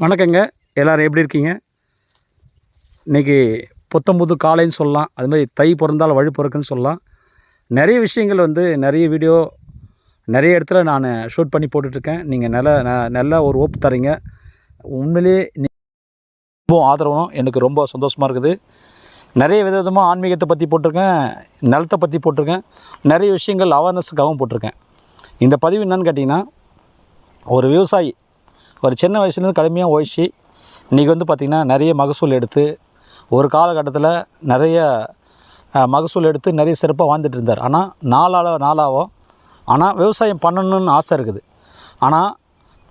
வணக்கங்க. எல்லோரும் எப்படி இருக்கீங்க? இன்றைக்கி புத்தம்புது காலைன்னு சொல்லலாம். அது மாதிரி தை பிறந்தால் வழி பிறக்குன்னு சொல்லலாம். நிறைய விஷயங்கள் வந்து நிறைய வீடியோ நிறைய இடத்துல நான் ஷூட் பண்ணி போட்டுட்ருக்கேன். நீங்கள் நல்ல ந- நல்ல ஒரு ஓப்பு தரீங்க உண்மையிலேயே நீ- ரொம்ப ஆதரவும் எனக்கு ரொம்ப சந்தோஷமாக இருக்குது. நிறைய வித விதமாக ஆன்மீகத்தை பற்றி போட்டிருக்கேன். நிலத்தை பற்றி போட்டிருக்கேன். நிறைய விஷயங்கள் அவேர்னஸுக்காகவும் போட்டிருக்கேன். இந்த பதிவு என்னன்னு கேட்டிங்கன்னா ஒரு விவசாயி ஒரு சின்ன வயசுலேருந்து கடுமையாக உழைச்சி இன்றைக்கி வந்து பார்த்திங்கன்னா நிறைய மகசூல் எடுத்து ஒரு காலகட்டத்தில் நிறைய மகசூல் எடுத்து நிறைய சிறப்பாக வாழ்ந்துட்டு இருந்தார். ஆனால் நாளாக நாளாகும் ஆனால் விவசாயம் பண்ணணும்னு ஆசை இருக்குது. ஆனால்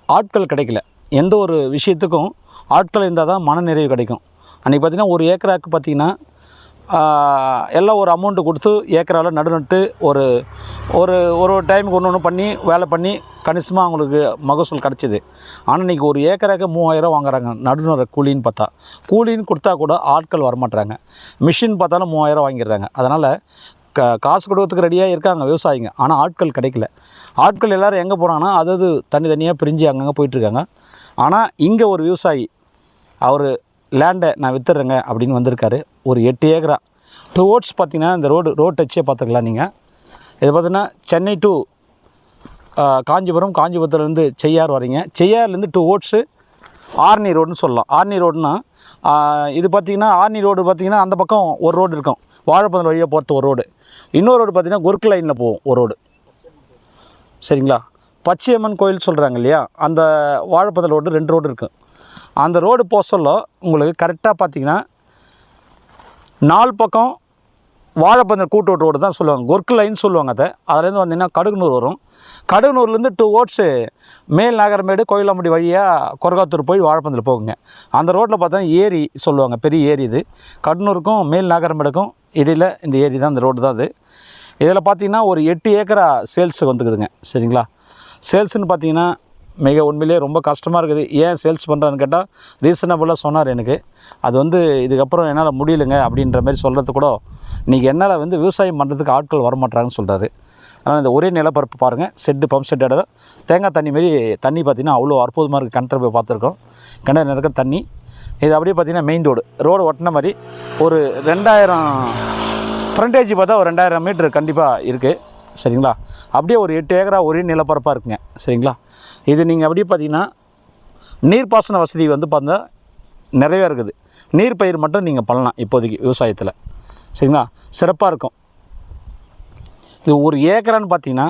ஆட்கள் கிடைக்கல. எந்த ஒரு விஷயத்துக்கும் ஆட்கள் இருந்தால் தான் மனநிறைவு கிடைக்கும். அன்றைக்கி பார்த்திங்கன்னா ஒரு ஏக்கராக்கு பார்த்திங்கன்னா எல்லாம் ஒரு அமௌண்ட்டு கொடுத்து ஏக்கரால் நடு நட்டு ஒரு ஒரு ஒரு டைமுக்கு ஒன்று ஒன்று பண்ணி வேலை பண்ணி கணிசமாக அவங்களுக்கு மகசூல் கிடச்சிது. ஆனால் இன்றைக்கி ஒரு ஏக்கராக்கு மூவாயிரம் வாங்குறாங்க. நடுநர கூலின்னு பார்த்தா. கூலின்னு கொடுத்தா கூட ஆட்கள் வரமாட்டுறாங்க மிஷின் பார்த்தாலும் மூவாயிரம் வாங்கிடுறாங்க. அதனால் க காசு கொடுக்கறதுக்கு ரெடியாக இருக்காங்க விவசாயிங்க. ஆனால் ஆட்கள் கிடைக்கல. ஆட்கள் எல்லோரும் எங்கே போனாங்கன்னா அது அது தனித்தனியாக பிரிஞ்சு அங்கங்கே போயிட்டுருக்காங்க ஆனால் இங்கே ஒரு விவசாயி அவர் லேண்டை நான் விற்றுறேங்க அப்படின்னு வந்திருக்காரு. ஒரு எட்டு ஏக்கரா. டூ ஓட்ஸ் பார்த்தீங்கன்னா இந்த ரோடு ரோட் டச்சே பார்த்துக்கலாம் நீங்கள் இது பார்த்தீங்கன்னா சென்னை டு காஞ்சிபுரம் காஞ்சிபுரத்துலேருந்து செய்யார் வரீங்க செய்யார்லேருந்து டூ ஓட்ஸு ஆர்னி ரோடுன்னு சொல்லலாம். ஆர்னி ரோடுனா இது பார்த்திங்கன்னா ஆர்னி ரோடு பார்த்திங்கன்னா அந்த பக்கம் ஒரு ரோடு இருக்கும். வாழைப்பந்தல் வழியாக போகிறது ஒரு ரோடு இன்னொரு ரோடு பார்த்திங்கன்னா குறுக்கு லைனில் போகும் ஒரு ரோடு சரிங்களா? பச்சையம்மன் கோயில் சொல்கிறாங்க இல்லையா? அந்த வாழைப்பந்தல் ரோடு ரெண்டு ரோடு இருக்குது அந்த ரோடு போக சொல்ல உங்களுக்கு கரெக்டாக பார்த்தீங்கன்னா நாலு பக்கம் வாழைப்பந்தல் கூட்டோட்டு ரோடு தான் சொல்லுவாங்க. ஒர்க் லைன் சொல்லுவாங்க அதை. அதுலேருந்து வந்தீங்கன்னா கடுகுனூர் வரும். கடுகுனூர்லேருந்து டூ ஓட்ஸு மேல் நகரமேடு கோயிலாம்படி வழியாக கொரகாத்தூர் போய் வாழைப்பந்தல் போகுங்க. அந்த ரோட்டில் பார்த்தா ஏரி சொல்லுவாங்க பெரிய ஏரி இது. கடனூருக்கும் மேல் நகரமேடுக்கும் இடையில் இந்த ஏரி தான் இந்த ரோடு தான் அது. இதில் பார்த்தீங்கன்னா ஒரு எட்டு ஏக்கரா சேல்ஸுக்கு வந்துக்குதுங்க. சரிங்களா? சேல்ஸ்னு பார்த்தீங்கன்னா மிக உண்மையிலே ரொம்ப கஷ்டமாக இருக்குது. ஏன் சேல்ஸ் பண்ணுறான்னு கேட்டால் ரீசனபுளாக சொன்னார் எனக்கு. அது வந்து இதுக்கப்புறம் என்னால் முடியலைங்க அப்படின்ற மாதிரி சொல்கிறது கூட இன்றைக்கி என்னால் வந்து விவசாயம் பண்ணுறதுக்கு ஆட்கள் வரமாட்டாங்கன்னு சொல்கிறாரு ஆனால் இந்த ஒரே நிலப்பரப்பு பாருங்கள் செட்டு பம்ப் செட் இடம். தேங்காய் தண்ணி மாரி தண்ணி பார்த்திங்கன்னா அவ்வளோ அற்புதமாக இருக்குது கிணத்துல போய் பார்த்துருக்கோம். கிணறு இருக்கிற தண்ணி. இது அப்படியே பார்த்திங்கன்னா மெயின் ரோடு ரோடு ஒட்டின மாதிரி ஒரு ரெண்டாயிரம் ஃப்ரண்டேஜ் பார்த்தா ஒரு ரெண்டாயிரம் மீட்ரு கண்டிப்பாக இருக்குது சரிங்களா? அப்படியே ஒரு எட்டு ஏக்கரா ஒரே நிலப்பரப்பாக இருக்குங்க. சரிங்களா? இது நீங்கள் அப்படியே பார்த்தீங்கன்னா நீர்ப்பாசன வசதி வந்து பார்த்தா நிறையா இருக்குது. நீர் பயிர் மட்டும் நீங்கள் பண்ணலாம் இப்போதைக்கு விவசாயத்தில். சரிங்களா? சிறப்பாக இருக்கும். இது ஒரு ஏக்கரான்னு பார்த்தீங்கன்னா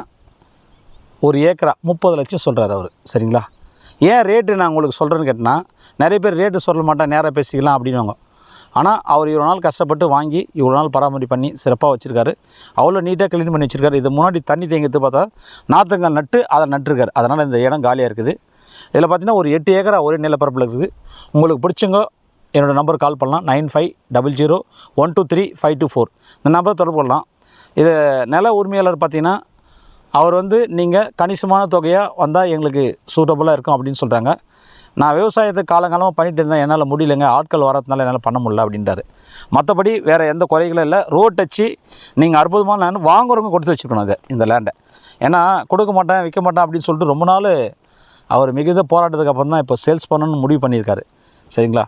ஒரு ஏக்கரா முப்பது லட்சம் சொல்கிறார் அவர். சரிங்களா? ஏன் ரேட்டு நான் உங்களுக்கு சொல்கிறேன்னு கேட்டால் நிறைய பேர் ரேட்டு சொல்ல மாட்டேன் நேராக பேசிக்கலாம் அப்படின்னுவாங்க. ஆனால் அவர் இவ்வளோ நாள் கஷ்டப்பட்டு வாங்கி இவ்வளோ நாள் பராமரி பண்ணி சிறப்பாக வச்சுருக்காரு. அவ்வளோ நீட்டாக க்ளீன் பண்ணி வச்சுருக்காரு. இது முன்னாடி தண்ணி தேங்கிறது பார்த்தா நாற்றுங்கால் நட்டு அதை நட்டுருக்காரு. அதனால் இந்த இடம் காலியாக இருக்குது. இதில் பார்த்தீங்கன்னா ஒரு எட்டு ஏக்கரா ஒரே நிலப்பரப்பில் இருக்குது. உங்களுக்கு பிடிச்சவங்க என்னோடய நம்பர் கால் பண்ணலாம். Nine five double zero one two three five two four. இந்த நம்பர் தொடர்பு கொள்ளலாம். இது நில உரிமையாளர் பார்த்தீங்கன்னா அவர் வந்து நீங்கள் கணிசமான தொகையாக வந்தால் எங்களுக்கு சூட்டபுளாக இருக்கும் அப்படின்னு சொல்கிறாங்க நான் விவசாயத்தை காலங்காலமாக பண்ணிட்டு இருந்தேன். என்னால் முடியலைங்க. ஆட்கள் வரதுனால என்னால் பண்ண முடியல அப்படின்றாரு. மற்றபடி வேறு எந்த குறைகளும் இல்லை. ரோட் டச்சு நீங்கள் அற்புதமான லேண்ட் வாங்குறவங்க கொடுத்து வச்சுருக்கணும் அதை இந்த லேண்டை ஏன்னா கொடுக்க மாட்டேன் விற்க மாட்டேன் அப்படின்னு சொல்லிட்டு ரொம்ப நாள் அவர் மிகுந்த போராட்டத்துக்கு அப்புறம் தான் இப்போ சேல்ஸ் பண்ணணும்னு முடிவு பண்ணியிருக்காரு. சரிங்களா?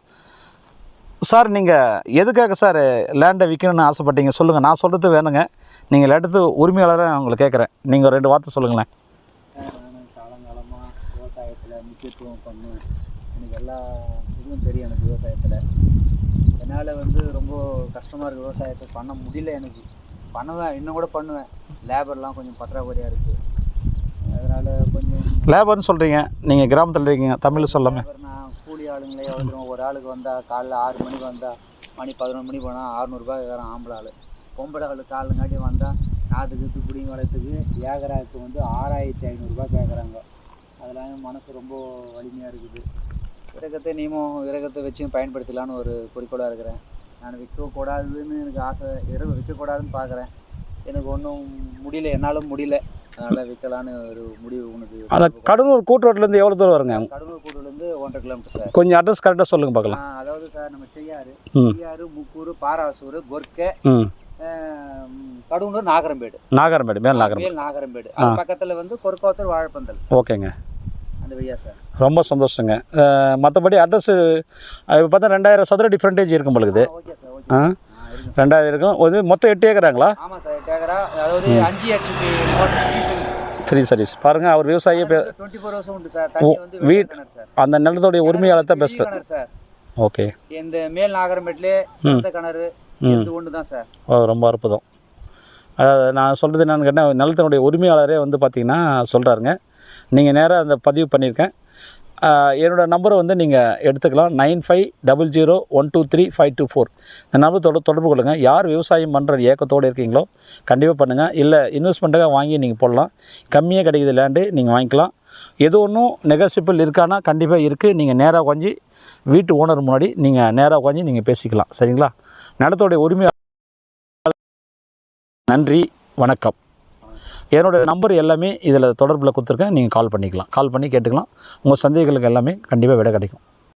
சார் நீங்கள் எதுக்காக சார் லேண்டை விற்கணும்னு ஆசைப்பட்டீங்க? சொல்லுங்கள் நான் சொல்கிறது வேணுங்க. நீங்கள் எடுத்து உரிமையாளராக நான் உங்களை கேட்குறேன். நீங்கள் ரெண்டு வார்த்தை சொல்லுங்களேன். காலங்காலமாக விவசாயத்தில் முக்கியத்துவம் பண்ணுவேன் எனக்கு எல்லா இதுவும் தெரியும் எனக்கு விவசாயத்தில். என்னால் வந்து ரொம்ப கஷ்டமாக இருக்குது விவசாயத்தை பண்ண முடியல எனக்கு. பண்ணுவேன் இன்னும் கூட பண்ணுவேன். லேபர்லாம் கொஞ்சம் பற்றாக்குறையாக இருக்குது அதனால் கொஞ்சம் லேபர்னு சொல்கிறீங்க நீங்கள் கிராமத்தில் இருக்கீங்க. தமிழில் சொல்லாமல் லேபர் நான் கூலி ஆளுங்களே எவ்வளோ ஒரு ஆளுக்கு வந்தால் காலைல ஆறு மணிக்கு வந்தால் மணி பதினொன்று மணி போனால் அறநூறுபா கேட்குறான் ஆம்பளை ஆள். பொம்பளை ஆள் காலங்காட்டி வந்தால் நாற்றுக்கு பிடிங்க வளர்த்துக்கு ஏக்கராவுக்கு வந்து ஆறாயிரத்தி ஐநூறுரூபா கேட்குறாங்க அதெல்லாம் மனசு ரொம்ப வலிமையாக இருக்குது. விறகத்தை நீமும் விறகத்தை வச்சு பயன்படுத்தலான்னு ஒரு குறிக்கோளாக இருக்கிறேன். நான் விற்கக்கூடாதுன்னு எனக்கு ஆசை விறகு விற்கக்கூடாதுன்னு பார்க்குறேன் எனக்கு ஒன்றும் முடியல என்னாலும் முடியல. அதனால் விற்கலான்னு ஒரு முடிவு உனக்கு அந்த கடலூர் கூட்டுரோட்லேருந்து எவ்வளோ தூரம் வருங்க? கடலூர் கூடலேருந்து ஒன்றரை கிலோமீட்டர் சார். கொஞ்சம் அட்ரஸ் கரெக்டாக சொல்லுங்கள் பார்க்கலாம் அதாவது சார் நம்ம செய்யாறு. செய்யாறு முக்கூர் பாராசூர் கொர்க்கை கடவுனூர் நாகரம்பேடு. நாகரமேடு மேல் நாகரம்பேடு. அது பக்கத்துல வந்து கொர்க்காத்தூர் வாழைப்பந்தல். ஓகேங்க. அந்த வழியா சார். ரொம்ப சந்தோஷங்க. மற்றபடி அட்ரஸ் இப்போ பார்த்தா ரெண்டாயிரம் சதுர டிஃப்ரெண்டேஜ் இருக்கும் பொழுது. ஆ ரெண்டாயிரம் இருக்கும். இது மொத்தம் எட்டு ஏக்கராங்களா? ஆமாம் சார் டேகரா அதாவது அஞ்சு ஹெச்பி ஃப்ரீ சர்வீஸ் பாருங்கள் அவர் விவசாயியே டுவெண்ட்டி ஃபோர் ஹவர்ஸ் உண்டு சார். வீட் அந்த நிலத்தோடைய உரிமையாளர் தான் பெரிய பேசுகிறேன் சார். ஓகே. இந்த மேல் நாகரம்பேட்டிலே சொந்த கிணறு இது ஒன்று தான் சார். ரொம்ப அற்புதம். அதாவது நான் சொல்கிறது என்னென்னு கேட்டால் நிலத்தினுடைய உரிமையாளரே வந்து பார்த்திங்கன்னா சொல்கிறாருங்க நீங்கள் நேராக அந்த பதிவு பண்ணியிருக்கேன் என்னோடய என்னோட நம்பரை வந்து நீங்கள் எடுத்துக்கலாம். Nine five double zero one two three five two four. இந்த நம்பர் தொடர் தொடர்பு கொள்ளுங்கள் யார் விவசாயம் பண்ணுற ஏக்கத்தோடு இருக்கீங்களோ கண்டிப்பாக பண்ணுங்கள் இல்லை இன்வெஸ்ட்மெண்ட்டாக வாங்கி நீங்கள் போடலாம். கம்மியாக கிடைக்குது லேண்டு நீங்கள் வாங்கிக்கலாம். எது ஒன்றும் நெகசிபிள் இருக்கானா கண்டிப்பாக இருக்குது நீங்கள் நேராக உட்காந்து வீட்டு ஓனர் முன்னாடி நீங்கள் நேராக உட்காந்து நீங்கள் பேசிக்கலாம். சரிங்களா? நிலத்தோடைய உரிமை நன்றி வணக்கம். என்னோட நம்பர் எல்லாமே இதில் தொடர்பில் கொடுத்துருக்கேன். நீங்கள் கால் பண்ணிக்கலாம். கால் பண்ணி கேட்டுக்கலாம். உங்கள் சந்தேகங்களுக்கு எல்லாமே கண்டிப்பாக விட கிடைக்கும்.